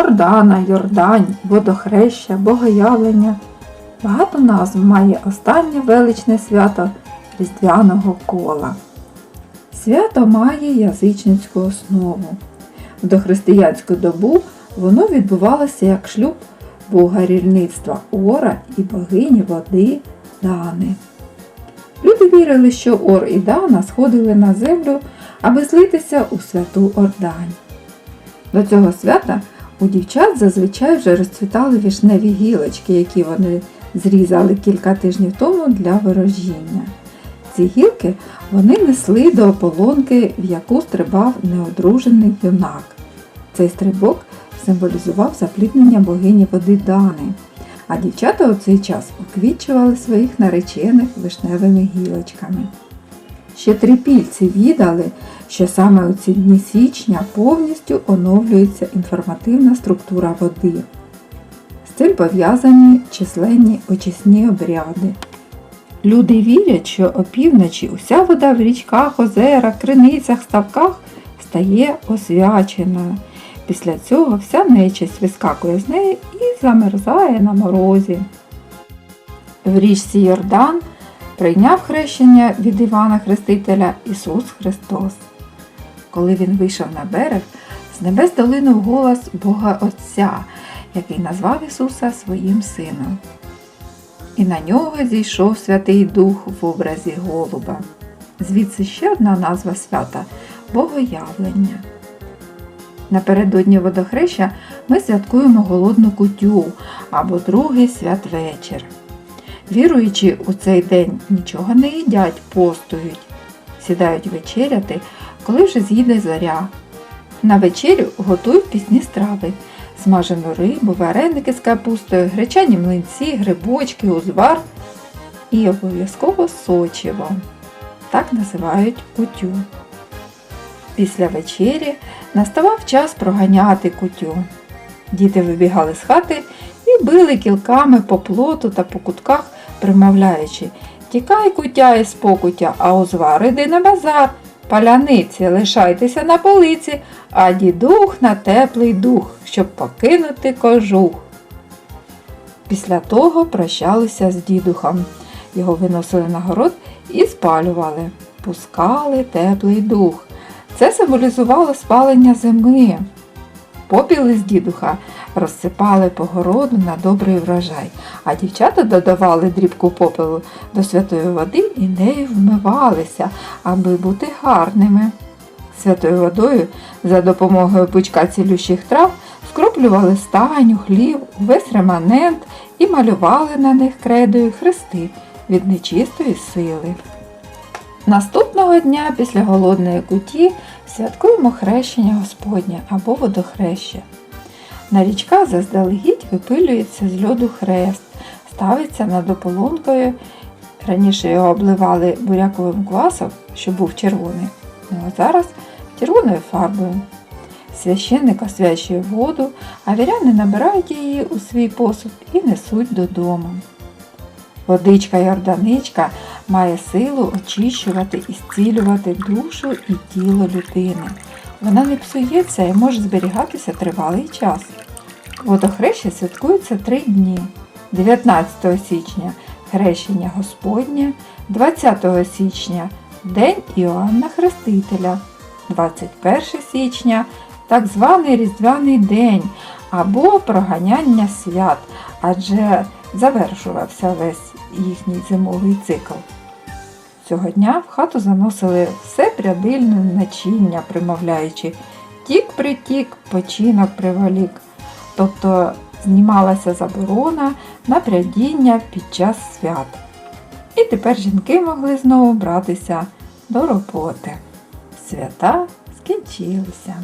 Ордана, Йордань, Водохреща, Богоявлення. Багато назв має останнє величне свято Різдвяного кола. Свято має язичницьку основу. В дохристиянську добу воно відбувалося як шлюб бога рільництва Ора і богині води Дани. Люди вірили, що Ор і Дана сходили на землю, аби злитися у святу Ордань. До цього свята у дівчат зазвичай вже розцвітали вішневі гілочки, які вони зрізали кілька тижнів тому для ворожіння. Ці гілки вони несли до ополонки, в яку стрибав неодружений юнак. Цей стрибок символізував запліднення богині води Дани, а дівчата у цей час уквічували своїх наречених вишневими гілочками. Ще трипільці відали, що саме у ці дні січня повністю оновлюється інформативна структура води. З цим пов'язані численні очисні обряди. Люди вірять, що опівночі уся вода в річках, озерах, криницях, ставках стає освяченою. Після цього вся нечисть вискакує з неї і замерзає на морозі. В річці Йордан прийняв хрещення від Івана Хрестителя Ісус Христос. Коли він вийшов на берег, з небес долинув голос Бога Отця, який назвав Ісуса своїм сином. І на нього зійшов Святий Дух в образі голуба. Звідси ще одна назва свята Богоявлення. Напередодні водохреща ми святкуємо голодну кутю або другий святвечір. Віруючи у цей день нічого не їдять, постують, сідають вечеряти, коли вже з'їде зоря. На вечерю готують пісні страви, смажену рибу, вареники з капустою, гречані млинці, грибочки, узвар і обов'язково сочиво. Так називають кутю. Після вечері наставав час проганяти кутю. Діти вибігали з хати і били кілками по плоту та по кутках, примовляючи Тікай кутя із покуття, а узвар іди на базар. Паляниці, лишайтеся на полиці, а дідух на теплий дух, щоб покинути кожух. Після того прощалися з дідухом. Його виносили на город і спалювали, пускали теплий дух. Це символізувало спалення зими. Попіли з дідуха розсипали по городу на добрий врожай, а дівчата додавали дрібку попелу до святої води і нею вмивалися, аби бути гарними. Святою водою за допомогою пучка цілющих трав скроплювали стайню, хлів, увесь реманент і малювали на них кредою хрести від нечистої сили. Наступного дня після голодної куті святкуємо хрещення Господнє або водохреща. На річках заздалегідь випилюється з льоду хрест, ставиться над ополонкою. Раніше його обливали буряковим квасом, що був червоний, ну а зараз червоною фарбою. Священник освячує воду, а віряни набирають її у свій посуд і несуть додому. Водичка Йорданичка має силу очищувати і зцілювати душу і тіло людини. Вона не псується і може зберігатися тривалий час. Водохреща святкується три дні. 19 січня хрещення Господнє, 20 січня День Іоанна Хрестителя, 21 січня так званий Різдвяний день або проганяння свят, адже завершувався весь їхній зимовий цикл. Цього дня в хату заносили все прядильне начиння, примовляючи тік притік, починок привалік. Тобто знімалася заборона на прядіння під час свят. І тепер жінки могли знову братися до роботи. Свята скінчилися.